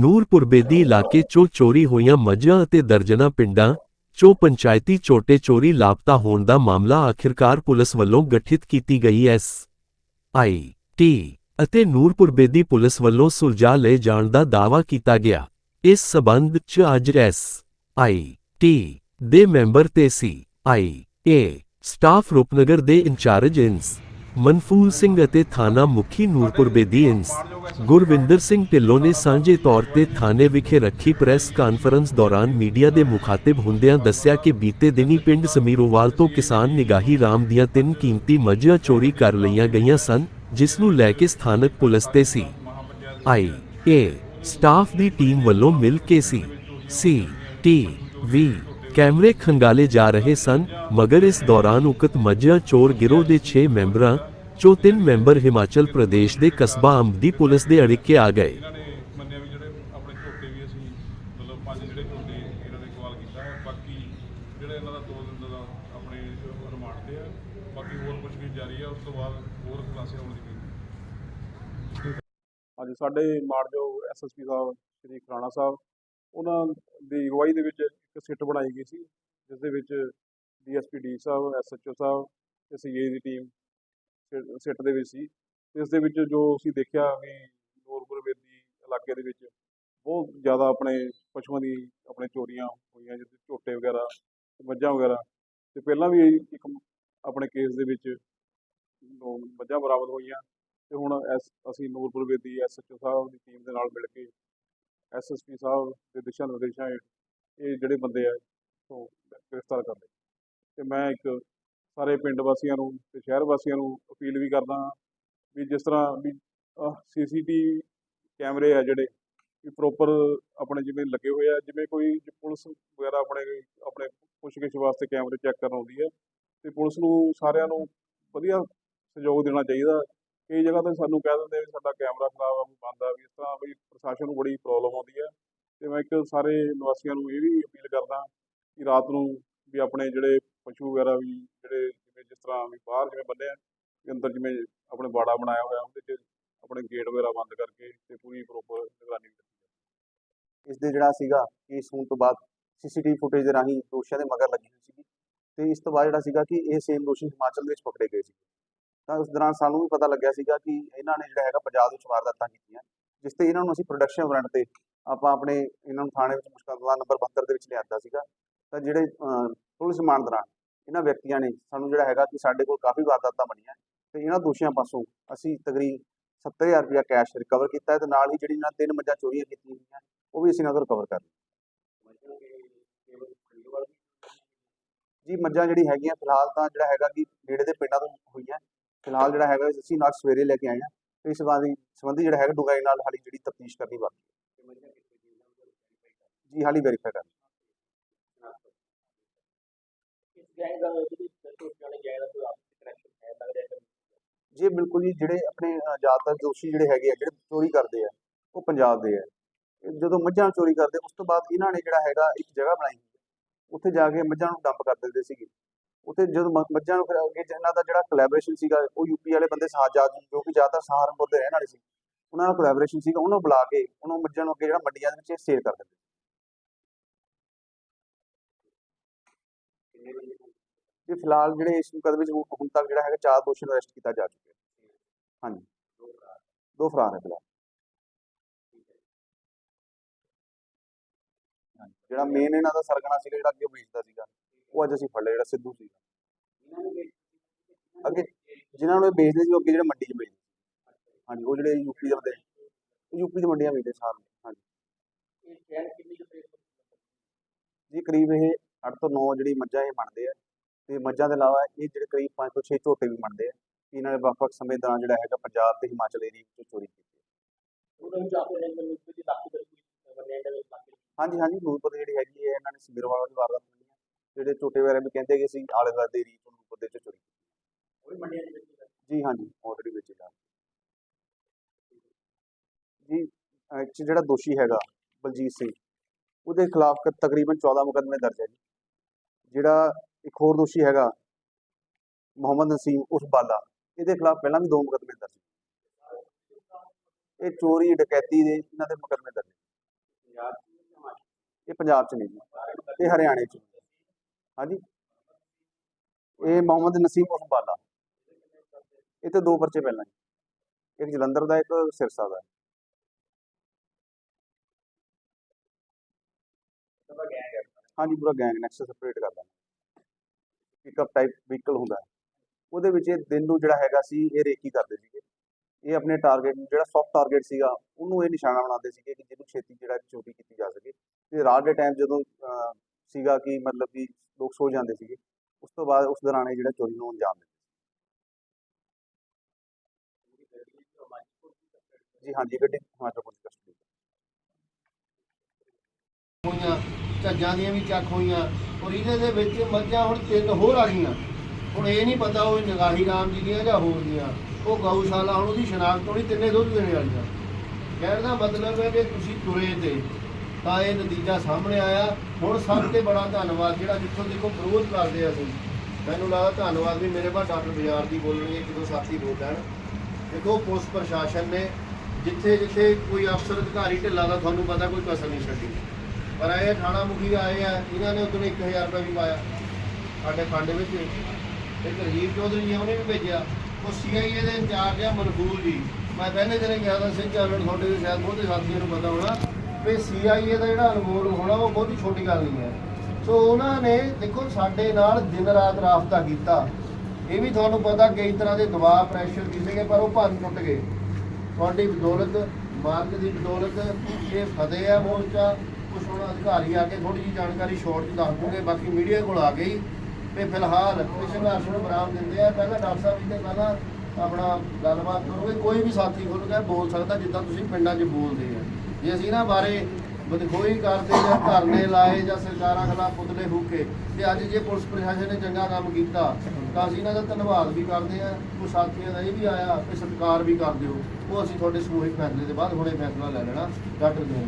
ਨੂਰਪੁਰ ਬੇਦੀ ਇਲਾਕੇ 'ਚੋਂ ਚੋਰੀ ਹੋਈਆਂ ਮੱਝਾਂ ਅਤੇ ਦਰਜਨਾਂ ਪਿੰਡਾਂ 'ਚੋਂ ਪੰਚਾਇਤੀ ਝੋਟੇ ਚੋਰੀ ਲਾਪਤਾ ਹੋਣ ਦਾ ਮਾਮਲਾ ਆਖਿਰਕਾਰ ਪੁਲਿਸ ਵੱਲੋਂ ਗਠਿਤ ਕੀਤੀ ਗਈ ਐਸ ਆਈ ਟੀ ਅਤੇ ਨੂਰਪੁਰ ਬੇਦੀ ਪੁਲਿਸ ਵੱਲੋਂ ਸੁਲਝਾ ਲਏ ਜਾਣ ਦਾ ਦਾਅਵਾ ਕੀਤਾ ਗਿਆ। ਇਸ ਸਬੰਧ 'ਚ ਅੱਜ ਐਸ ਆਈ ਟੀ ਦੇ ਮੈਂਬਰ ਤੇ ਸੀ ਆਈ ਏ ਸਟਾਫ ਰੂਪਨਗਰ ਦੇ ਇੰਚਾਰਜ ਇੰਸ ਮਨਫੂਲ ਸਿੰਘ ਅਤੇ ਥਾਣਾ ਮੁਖੀ ਨੂਰਪੁਰ ਬੇਦੀ ਇੰਸ ਗੁਰਵਿੰਦਰ ਸਿੰਘ ਢਿੱਲੋਂ ਨੇ ਸਾਂਝੇ ਤੌਰ ਤੇ ਥਾਣੇ ਵਿਖੇ ਰੱਖੀ ਪ੍ਰੈਸ ਕਾਨਫਰੰਸ ਦੌਰਾਨ ਮੀਡੀਆ ਦੇ ਮੁਖਾਤਿਬ ਹੁੰਦਿਆਂ ਦੱਸਿਆ ਕਿ ਬੀਤੇ ਦਿਨੀ ਪਿੰਡ ਸਮੀਰੋਵਾਲ ਤੋਂ ਕਿਸਾਨ ਨਿਗਾਹੀ ਰਾਮ ਦੀਆਂ ਤਿੰਨ ਕੀਮਤੀ ਮੱਝਾਂ ਚੋਰੀ ਕਰ ਲਈਆਂ ਗਈਆਂ ਸਨ, ਜਿਸ ਨੂੰ ਲੈ ਕੇ ਸਥਾਨਕ ਪੁਲਿਸ ਤੇ ਸੀ। ਆਈ ਏ ਸਟਾਫ ਦੀ ਟੀਮ ਵੱਲੋਂ ਮਿਲ ਕੇ ਸੀ। ਸੀ, ਟੀ, ਵੀ ਕੈਮਰੇ ਖੰਗਾਲੇ ਜਾ ਰਹੇ ਸਨ ਮਗਰ ਇਸ ਦੌਰਾਨ ਉਕਤ ਮੱਝਾਂ ਚੋਰ ਗਿਰੋਹ ਦੇ 6 ਮੈਂਬਰਾਂ ਚੋਂ ਤਿੰਨ ਮੈਂਬਰ ਹਿਮਾਚਲ ਪ੍ਰਦੇਸ਼ ਦੇ ਕਸਬਾ ਅੰਬਦੀ ਪੁਲਿਸ ਦੇ ਅੜਿੱਕੇ ਆ ਗਏ। ਇਹਨਾਂ ਨੇ ਮੰਨਿਆ ਵੀ ਜਿਹੜੇ ਆਪਣੇ ਝੋਟੇ ਵੀ ਅਸੀਂ ਮਤਲਬ ਪੰਜ ਜਿਹੜੇ ਝੋਟੇ ਇਹਨਾਂ ਨੇ ਸਵਾਲ ਕੀਤਾ ਹੈ ਬਾਕੀ ਜਿਹੜੇ ਇਹਨਾਂ ਦਾ ਦੋ ਦਿਨ ਦਾ ਆਪਣੇ ਰਿਮਾਂਡ ਤੇ ਆ ਬਾਕੀ ਹੋਰ ਕੁਝ ਵੀ ਜਾਰੀ ਹੈ ਉਸ ਤੋਂ ਬਾਅਦ ਹੋਰ ਖੁਲਾਸੇ ਹੋਣ ਦੀ ਉਮੀਦ ਅੱਜ ਸਾਡੇ ਮਾਨਯੋਗ ਐਸਐਸਪੀ ਸਾਹਿਬ ਸ਼੍ਰੀ ਖਰਾਣਾ ਸਾਹਿਬ ਉਹਨਾਂ ਦੀ ਅਗਵਾਈ ਦੇ ਵਿੱਚ ਇੱਕ ਸਿੱਟ ਬਣਾਈ ਗਈ ਸੀ ਜਿਸ ਦੇ ਵਿੱਚ ਡੀਐਸਪੀ ਡੀ ਸਾਹਿਬ ਐਸਐਚਓ ਸਾਹਿਬ ਤੇ ਸੀਏ ਦੀ ਟੀਮ ਸਿੱਟ ਦੇ ਵਿੱਚ ਸੀ। ਇਸ ਦੇ ਵਿੱਚ ਜੋ ਅਸੀਂ ਦੇਖਿਆ ਵੀ ਨੂਰਪੁਰ ਬੇਦੀ ਇਲਾਕੇ ਦੇ ਵਿੱਚ ਬਹੁਤ ਜ਼ਿਆਦਾ ਆਪਣੇ ਪਸ਼ੂਆਂ ਦੀ ਆਪਣੇ ਚੋਰੀਆਂ ਹੋਈਆਂ ਜਿਵੇਂ ਝੋਟੇ ਵਗੈਰਾ, ਮੱਝਾਂ ਵਗੈਰਾ। ਤੇ ਪਹਿਲਾਂ ਵੀ ਇੱਕ ਆਪਣੇ ਕੇਸ ਦੇ ਵਿੱਚ ਮੱਝਾਂ ਬਰਾਮਦ ਹੋਈਆਂ। ਤੇ ਹੁਣ ਐਸ, ਅਸੀਂ ਨੂਰਪੁਰ ਬੇਦੀ ਐਸਐਚਓ ਸਾਹਿਬ ਦੀ ਟੀਮ ਦੇ ਨਾਲ ਮਿਲ ਕੇ ਐਸਐਸਪੀ ਸਾਹਿਬ ਦੇ ਦਿਸ਼ਾ ਨਿਰਦੇਸ਼ਾਂ ਹੇਠ ਇਹ ਜਿਹੜੇ ਬੰਦੇ ਆ ਤੋਂ ਗ੍ਰਿਫਤਾਰ ਕਰ ਲਏ। ਤੇ ਮੈਂ ਇੱਕ ਸਾਰੇ ਪਿੰਡ ਵਾਸੀਆਂ ਨੂੰ ਤੇ ਸ਼ਹਿਰ ਵਾਸੀਆਂ ਨੂੰ ਅਪੀਲ ਵੀ ਕਰਦਾ ਹਾਂ ਵੀ ਜਿਸ ਤਰ੍ਹਾਂ ਵੀ ਸੀਸੀਟੀ ਕੈਮਰੇ ਆ ਜਿਹੜੇ, ਵੀ ਪ੍ਰੋਪਰ ਆਪਣੇ ਜਿਵੇਂ ਲੱਗੇ ਹੋਏ ਆ, ਜਿਵੇਂ ਕੋਈ ਪੁਲਿਸ ਵਗੈਰਾ ਆਪਣੇ ਆਪਣੇ ਪੁੱਛਗਿੱਛ ਵਾਸਤੇ ਕੈਮਰੇ ਚੈੱਕ ਕਰਨ ਆਉਂਦੀ ਹੈ, ਤੇ ਪੁਲਿਸ ਨੂੰ ਸਾਰਿਆਂ ਨੂੰ ਵਧੀਆ ਸਹਿਯੋਗ ਦੇਣਾ ਚਾਹੀਦਾ। ਕਈ ਜਗ੍ਹਾ ਤੇ ਸਾਨੂੰ ਕਹਿ ਦਿੰਦੇ ਵੀ ਸਾਡਾ ਕੈਮਰਾ ਖਰਾਬ ਆ ਬੰਦ ਆ, ਵੀ ਇਸ ਤਰ੍ਹਾਂ ਵੀ ਪ੍ਰਸ਼ਾਸਨ ਨੂੰ ਬੜੀ ਪ੍ਰੋਬਲਮ ਆਉਂਦੀ ਹੈ। ਤੇ ਮੈਂ ਇੱਕ ਸਾਰੇ ਨਿਵਾਸੀਆਂ ਨੂੰ ਇਹ ਵੀ ਅਪੀਲ ਕਰਦਾ ਕਿ ਰਾਤ ਨੂੰ ਵੀ ਆਪਣੇ ਜਿਹੜੇ ਪਸ਼ੂ ਵਗੈਰਾ ਵੀ, ਜਿਹੜੇ ਜਿਵੇਂ ਜਿਸ ਤਰ੍ਹਾਂ ਵੀ ਬਾਹਰ ਜਿਵੇਂ ਬੰਦੇ ਆ ਅੰਦਰ ਜਿਵੇਂ ਆਪਣੇ ਬਾੜਾ ਬਣਾਇਆ ਹੋਇਆ, ਉਹਦੇ 'ਚ ਆਪਣੇ ਗੇਟ ਵਗੈਰਾ ਬੰਦ ਕਰਕੇ ਤੇ ਪੂਰੀ ਪ੍ਰੋਪਰ ਨਿਗਰਾਨੀ ਰੱਖੀ ਇਸ ਦੇ ਜਿਹੜਾ ਸੀਗਾ ਕੇਸ ਹੋਣ ਤੋਂ ਬਾਅਦ ਸੀਸੀਟੀਵੀ ਫੁਟੇਜ ਦੇ ਰਾਹੀਂ ਦੋਸ਼ੀਆਂ ਦੇ ਮਗਰ ਲੱਗੀ ਹੋਈ ਸੀਗੀ ਤੇ ਇਸ ਤੋਂ ਬਾਅਦ ਜਿਹੜਾ ਸੀਗਾ ਕਿ ਇਹ ਸੇਮ ਦੋਸ਼ੀ ਹਿਮਾਚਲ ਦੇ ਵਿੱਚ ਪਕੜੇ ਗਏ ਸੀ ਤਾਂ ਉਸ ਦੌਰਾਨ ਸਾਨੂੰ ਵੀ ਪਤਾ ਲੱਗਿਆ ਸੀਗਾ ਕਿ ਇਹਨਾਂ ਨੇ ਜਿਹੜਾ ਹੈਗਾ ਪੰਜਾਬ ਵਿੱਚ ਵਾਰਦਾਤਾਂ ਕੀਤੀਆਂ, ਜਿਸ ਤੇ ਇਹਨਾਂ ਨੂੰ ਅਸੀਂ ਪ੍ਰੋਡਕਸ਼ਨ ਵਾਰੰਟ ਤੇ ਆਪਾਂ ਆਪਣੇ ਇਹਨਾਂ ਨੂੰ ਥਾਣੇ ਵਿੱਚ ਮੁਸ਼ਕਲਾ ਨੰਬਰ 72 ਦੇ ਵਿੱਚ ਲਿਆਂਦਾ ਸੀਗਾ। ਤਾਂ ਜਿਹੜੇ ਪੁਲਿਸ ਦੌਰਾਨ ਇਹਨਾਂ ਵਿਅਕਤੀਆਂ ਨੇ ਸਾਨੂੰ ਜਿਹੜਾ ਹੈਗਾ ਕਿ ਸਾਡੇ ਕੋਲ ਕਾਫੀ ਵਾਰਦਾਤਾਂ ਬਣੀਆਂ ਤੇ ਇਹਨਾਂ ਦੋਸ਼ੀਆਂ ਪਾਸੋਂ ਅਸੀਂ ਤਕਰੀਬ 70000 ਰੁਪਇਆ ਕੈਸ਼ ਰਿਕਵਰ ਕੀਤਾ ਹੈ ਤੇ ਨਾਲ ਹੀ ਜਿਹੜੀ ਇਹਨਾਂ ਤਿੰਨ ਮੱਝਾਂ ਚੋਰੀਆਂ ਕੀਤੀਆਂ ਗਈਆਂ ਉਹ ਵੀ ਅਸੀਂ ਤੋਂ ਰਿਕਵਰ ਕਰ ਲਈਆਂ। ਜੀ ਮੱਝਾਂ ਜਿਹੜੀ ਹੈਗੀਆਂ ਫਿਲਹਾਲ ਤਾਂ ਜਿਹੜਾ ਹੈਗਾ ਕਿ ਨੇੜੇ ਦੇ ਪਿੰਡਾਂ ਤੋਂ ਹੋਈਆਂ। ਫਿਲਹਾਲ ਜਿਹੜਾ ਹੈਗਾ ਅਸੀਂ ਨਾਲ ਸਵੇਰੇ ਲੈ ਕੇ ਆਏ ਹਾਂ ਤੇ ਇਸ ਸੰਬੰਧੀ ਸੰਬੰਧੀ ਜਿਹੜਾ ਹੈਗਾ ਡੂੰਘਾਈ ਨਾਲ ਹਾਲੀ ਜਿਹੜੀ ਤਫਤੀਸ਼ ਕਰਨੀ ਬਾਕੀ ਹੈ। ਜੀ, ਹਾਲੀ ਵੈਰੀਫਾਈ ਕਰ ਜੀ, ਬਿਲਕੁਲ ਜੀ, ਜਿਹੜੇ ਆਪਣੇ ਜ਼ਿਆਦਾਤਰ ਦੋਸ਼ੀ ਜਿਹੜੇ ਹੈਗੇ ਆ, ਜਿਹੜੇ ਚੋਰੀ ਕਰਦੇ ਆ, ਉਹ ਪੰਜਾਬ ਦੇ ਆ। ਜਦੋਂ ਮੱਝਾਂ ਚੋਰੀ ਕਰਦੇ, ਉਸ ਤੋਂ ਬਾਅਦ ਇਹਨਾਂ ਨੇ ਜਿਹੜਾ ਹੈਗਾ, ਇੱਕ ਜਗ੍ਹਾ ਬਣਾਈ ਉੱਥੇ ਜਾ ਕੇ ਮੱਝਾਂ ਨੂੰ ਡੰਪ ਕਰ ਦਿੰਦੇ ਸੀਗੇ। ਉੱਥੇ ਜਦੋਂ ਮੱਝਾਂ ਨੂੰ ਫਿਰ ਅੱਗੇ ਇਹਨਾਂ ਦਾ ਜਿਹੜਾ ਕੋਲੈਬੋਰੇਸ਼ਨ ਸੀਗਾ, ਉਹ ਯੂਪੀ ਵਾਲੇ ਬੰਦੇ ਸਾਜਾਦ ਜੋ ਕਿ ਜ਼ਿਆਦਾਤਰ ਸਹਾਰਨਪੁਰ ਦੇ ਰਹਿਣ ਵਾਲੇ ਸੀ ਉਹਨਾਂ ਦਾ ਕੋਲੈਬੋਰੇਸ਼ਨ ਸੀਗਾ, ਉਹਨੂੰ ਬੁਲਾ ਕੇ ਉਹਨੂੰ ਮੱਝਾਂ ਨੂੰ ਅੱਗੇ ਜਿਹੜਾ ਮੰਡੀਆਂ ਦੇ ਵਿੱਚ ਸੇਲ ਕਰ ਦਿੰਦੇ। ਜੀ ਫਿਲਹਾਲ ਜਿਹੜੇ ਇਸ ਮੁਕੱਦਮੇ ਵਿੱਚ ਹੁਣ ਤੱਕ ਜਿਹੜਾ ਹੈਗਾ, ਚਾਰ ਦੋਸ਼ੀ ਨੂੰ ਅਰੈਸਟ ਕੀਤਾ ਜਾ ਚੁੱਕਿਆ ਹਾਂਜੀ। ਦੋ ਫਰਾਰ ਹੈ ਫਿਲਹਾਲ। ਜਿਹੜਾ ਮੇਨ ਇਹਨਾਂ ਦਾ ਸਰਗਣਾ ਸੀਗਾ, ਜਿਹੜਾ ਅੱਗੇ ਵੇਚਦਾ ਸੀਗਾ, ਉਹ ਅੱਜ ਅਸੀਂ ਫੜ ਲਿਆ, ਜਿਹੜਾ ਸਿੱਧੂ ਸੀਗਾ। ਅੱਗੇ ਜਿਨ੍ਹਾਂ ਨੂੰ ਇਹ ਵੇਚਦੇ ਸੀ, ਉਹ ਅੱਗੇ ਜਿਹੜੇ ਮੰਡੀ 'ਚ ਵੇਚਦੇ ਹਾਂਜੀ ਉਹ ਜਿਹੜੇ ਯੂਪੀ ਦੇ ਬੰਦੇ ਯੂਪੀ ਦੀ ਮੰਡੀਆਂ ਵੇਚਦੇ ਸਾਰੇ ਹਾਂਜੀ। ਜੀ ਕਰੀਬ ਇਹ 8 ਤੋਂ 9 ਜਿਹੜੀ ਮੱਝਾਂ ਇਹ ਮੰਨਦੇ ਆ ਤੇ ਮੱਝਾਂ ਦੇ ਇਲਾਵਾ ਇਹ ਜਿਹੜੇ ਕਰੀਬ 5 ਤੋਂ 6 ਝੋਟੇ ਵੀ ਮੰਨਦੇ ਆ ਇਹਨਾਂ ਨੇ ਵੱਖ-ਵੱਖ ਸਮੇਂ ਦੌਰਾਨ ਜਿਹੜਾ ਹੈਗਾ ਪੰਜਾਬ ਤੇ ਹਿਮਾਚਲ ਏਰੀਆ ਵਿੱਚ ਚੋਰੀ ਕੀਤੀ ਹਾਂਜੀ ਹਾਂਜੀ ਨੂਰਪੁਰ ਜਿਹੜੀ ਹੈਗੀ ਹੈ ਇਹਨਾਂ ਨੇ ਸਿਬਰਵਾਲ ਦੀ ਵਾਰਦਾਤ ਹੋਈ ਹੈ ਜਿਹੜੇ ਝੋਟੇ ਵਗੈਰਾ ਵੀ ਕਹਿੰਦੇ ਕਿ ਅਸੀਂ ਆਲੇ ਦੁਆਲੇ ਦੇ ਏਰੀਆ ਤੋਂ ਨੂਰਪੁਰ ਦੇ ਚੋਰੀ ਕੀਤੀ। ਜੀ ਹਾਂਜੀ ਆਲਰੇਡੀ ਵੇਚੇ ਜਾ ਜੀ ਜਿਹੜਾ ਦੋਸ਼ੀ ਹੈਗਾ, ਬਲਜੀਤ ਸਿੰਘ, ਉਹਦੇ ਖਿਲਾਫ ਤਕਰੀਬਨ 14 ਮੁਕੱਦਮੇ ਦਰਜ ਹੈ ਜੀ। ਜਿਹੜਾ ਇੱਕ ਹੋਰ ਦੋਸ਼ੀ ਹੈਗਾ, ਮੁਹੰਮਦ ਨਸੀਮ ਉਸ ਬਾਲਾ, ਇਹਦੇ ਖਿਲਾਫ ਪਹਿਲਾਂ ਵੀ ਦੋ ਮੁਕੱਦਮੇ ਦਰਜ ਇਹ ਚੋਰੀ, ਡਕੈਤੀ ਦੇ ਇਹਨਾਂ ਦੇ ਮੁਕੱਦਮੇ ਦਰਜ ਇਹ ਪੰਜਾਬ 'ਚ ਨਹੀਂ ਇਹ ਹਰਿਆਣੇ 'ਚ। ਹਾਂਜੀ। ਇਹ ਮੁਹੰਮਦ ਨਸੀਮ ਉਸ ਬਾਲਾ। ਇਹ ਤੇ ਦੋ ਪਰਚੇ ਪਹਿਲਾਂ ਜੀ। ਇੱਕ ਜਲੰਧਰ ਦਾ, ਇੱਕ ਸਿਰਸਾ ਦਾ। ਹਾਂਜੀ ਪੂਰਾ ਗੈਂਗ ਨੈਕਸਸ ਸੈਪਰੇਟ ਕਰਦਾ ਪਿਕਅਪ ਟਾਈਪ ਵਹੀਕਲ ਹੁੰਦਾ। ਉਹਦੇ ਵਿੱਚ ਇਹ ਦਿਨ ਨੂੰ ਜਿਹੜਾ ਹੈਗਾ ਸੀ ਇਹ ਰੇਕੀ ਕਰਦੇ ਸੀਗੇ। ਇਹ ਆਪਣੇ ਟਾਰਗੇਟ ਨੂੰ ਜਿਹੜਾ ਸੌਫਟ ਟਾਰਗੇਟ ਸੀਗਾ ਉਹਨੂੰ ਇਹ ਨਿਸ਼ਾਨਾ ਬਣਾਉਂਦੇ ਸੀਗੇ ਕਿ ਜਿਹਨੂੰ ਛੇਤੀ ਜਿਹੜਾ ਚੋਰੀ ਕੀਤੀ ਜਾ ਸਕੇ। ਤੇ ਰਾਤ ਦੇ ਟਾਈਮ ਜਦੋਂ ਸੀਗਾ ਕਿ ਮਤਲਬ ਕਿ ਲੋਕ ਸੋ ਜਾਂਦੇ ਸੀਗੇ ਉਸ ਤੋਂ ਬਾਅਦ ਉਸ ਦੌਰਾਨ ਇਹ ਜਿਹੜਾ ਚੋਰੀ ਨੂੰ ਅੰਜਾਮ ਦਿੰਦੇ ਜੀ ਹਾਂਜੀ ਗੱਡੀ ਹਿਮਾਚਲ ਪੁਲਿਸ ਕਸਟਡੀ ਹੋਈਆਂ ਝੱਜਾਂ ਦੀਆਂ ਵੀ ਚੱਕ ਹੋਈਆਂ। ਔਰ ਇਹਦੇ ਦੇ ਵਿੱਚ ਮੱਝਾਂ ਹੁਣ ਤਿੰਨ ਹੋਰ ਆ ਗਈਆਂ। ਹੁਣ ਇਹ ਨਹੀਂ ਪਤਾ ਉਹ ਨਗਾਹੀ ਰਾਮ ਜੀ ਦੀਆਂ ਜਾਂ ਹੋਰ ਦੀਆਂ। ਉਹ ਗਊਸ਼ਾਲਾ ਹੁਣ ਉਹਦੀ ਸ਼ਨਾਖਤ ਹੋਣੀ ਤਿੰਨੇ ਦੁੱਧ ਦੇਣੇ ਵਾਲੀਆਂ। ਕਹਿਣ ਦਾ ਮਤਲਬ ਹੈ ਕਿ ਤੁਸੀਂ ਤੁਰੇ ਤੇ। ਤਾਂ ਇਹ ਨਤੀਜਾ ਸਾਹਮਣੇ ਆਇਆ। ਹੁਣ ਸਭ ਤੋਂ ਬੜਾ ਧੰਨਵਾਦ, ਜਿਹੜਾ ਜਿੱਥੋਂ ਦੇਖੋ ਵਿਰੋਧ ਕਰਦੇ ਅਸੀਂ। ਮੈਨੂੰ ਲੱਗਦਾ ਧੰਨਵਾਦ ਵੀ ਮੇਰੇ ਬਾਅਦ ਡਾਕਟਰ ਬਾਜ਼ਾਰ ਦੀ ਬੋਲਣੀ ਹੈ ਜਦੋਂ ਸਾਥੀ ਬੋਲ ਲੈਣ ਦੇਖੋ, ਪੁਲਿਸ ਪ੍ਰਸ਼ਾਸਨ ਨੇ ਜਿੱਥੇ ਜਿੱਥੇ ਕੋਈ ਅਫਸਰ, ਅਧਿਕਾਰੀ ਢਿੱਲਾ ਦਾ, ਤੁਹਾਨੂੰ ਪਤਾ ਕੋਈ ਕਸਰ ਨਹੀਂ ਛੱਡੀ। ਪਰ ਇਹ ਥਾਣਾ ਮੁਖੀ ਆਏ ਆ, ਇਹਨਾਂ ਨੇ ਉਦੋਂ 1000 ਰੁਪਏ ਵੀ ਪਾਇਆ। ਸਾਡੇ ਫੰਡ ਵਿੱਚ। ਇੱਕ ਰਜੀਵ ਚੌਧਰੀ ਜੀ, ਉਹਨੇ ਵੀ ਭੇਜਿਆ। ਉਹ ਸੀਆਈਏ ਦੇ ਇੰਚਾਰਜ ਆ, ਮਨਫੂਲ ਜੀ। ਮੈਂ ਪਹਿਲੇ ਦਿਨ ਗਿਆ ਤਾਂ ਸਿੰਘ ਚਾਲਣ ਤੁਹਾਡੇ ਦੇ ਸ਼ਾਇਦ ਬਹੁਤੇ ਸਾਥੀਆਂ ਨੂੰ ਪਤਾ ਹੋਣਾ ਵੀ ਸੀਆਈਏ ਦਾ ਜਿਹੜਾ ਅਨਮੋਲ ਹੋਣਾ, ਉਹ ਬਹੁਤੀ ਛੋਟੀ ਗੱਲ ਨਹੀਂ ਹੈ। ਸੋ ਉਹਨਾਂ ਨੇ, ਦੇਖੋ, ਸਾਡੇ ਨਾਲ ਦਿਨ ਰਾਤ ਰਾਬਤਾ ਕੀਤਾ। ਇਹ ਵੀ ਤੁਹਾਨੂੰ ਪਤਾ ਕਈ ਤਰ੍ਹਾਂ ਦੇ ਦਬਾਅ ਪ੍ਰੈਸ਼ਰ ਵੀ ਸੀਗੇ ਪਰ ਉਹ ਭੰਨ ਟੁੱਟ ਗਏ। ਤੁਹਾਡੀ ਬਦੌਲਤ ਮਾਰਕ ਦੀ ਬਦੌਲਤ, ਇਹ ਫਤਿਹ ਹੈ ਮੋਰਚਾ। ਕੁਛ ਹੁਣ ਅਧਿਕਾਰੀ ਆ ਕੇ ਥੋੜੀ ਜਿਹੀ ਜਾਣਕਾਰੀ ਸ਼ੋਰਟ ਚ ਦੱਸ ਦੂੰਗੇ, ਬਾਕੀ ਮੀਡੀਆ ਕੋਲ ਆ ਗਈ ਤੇ ਫਿਲਹਾਲ ਇਹ ਸੰਘਰਸ਼ ਨੂੰ ਬਰਾਮ ਦਿੰਦੇ ਆ। ਪਹਿਲਾਂ ਡਾਕਟਰ ਸਾਹਿਬ ਜੀ ਤੇ ਪਹਿਲਾਂ ਆਪਣਾ ਗੱਲਬਾਤ ਕਰੋਗੇ, ਕੋਈ ਵੀ ਸਾਥੀ ਖੁੱਲ ਕੇ ਬੋਲ ਸਕਦਾ ਜਿੱਦਾਂ ਤੁਸੀਂ ਪਿੰਡਾਂ 'ਚ ਬੋਲਦੇ ਆ। ਜੇ ਅਸੀਂ ਇਹਨਾਂ ਬਾਰੇ ਬਦਖੋਈ ਕਰਦੇ ਜਾਂ ਧਰਨੇ ਲਾਏ ਜਾਂ ਸਰਕਾਰਾਂ ਖਿਲਾਫ ਪੁਤਲੇ ਫੂਕੇ ਤੇ ਅੱਜ ਜੇ ਪੁਲਿਸ ਪ੍ਰਸ਼ਾਸਨ ਨੇ ਚੰਗਾ ਕੰਮ ਕੀਤਾ, ਤਾਂ ਅਸੀਂ ਇਹਨਾਂ ਦਾ ਧੰਨਵਾਦ ਵੀ ਕਰਦੇ ਆ। ਉਹ ਸਾਥੀਆਂ ਦਾ ਇਹ ਵੀ ਆਇਆ ਤੇ ਸਤਿਕਾਰ ਵੀ ਕਰ ਦਿਓ। ਉਹ ਅਸੀਂ ਤੁਹਾਡੇ ਸਮੂਹਿਕ ਫੈਸਲੇ ਦੇ ਬਾਅਦ ਹੁਣੇ ਫੈਸਲਾ ਲੈ ਲੈਣਾ, ਡਾਕਟਰ ਜੋਨ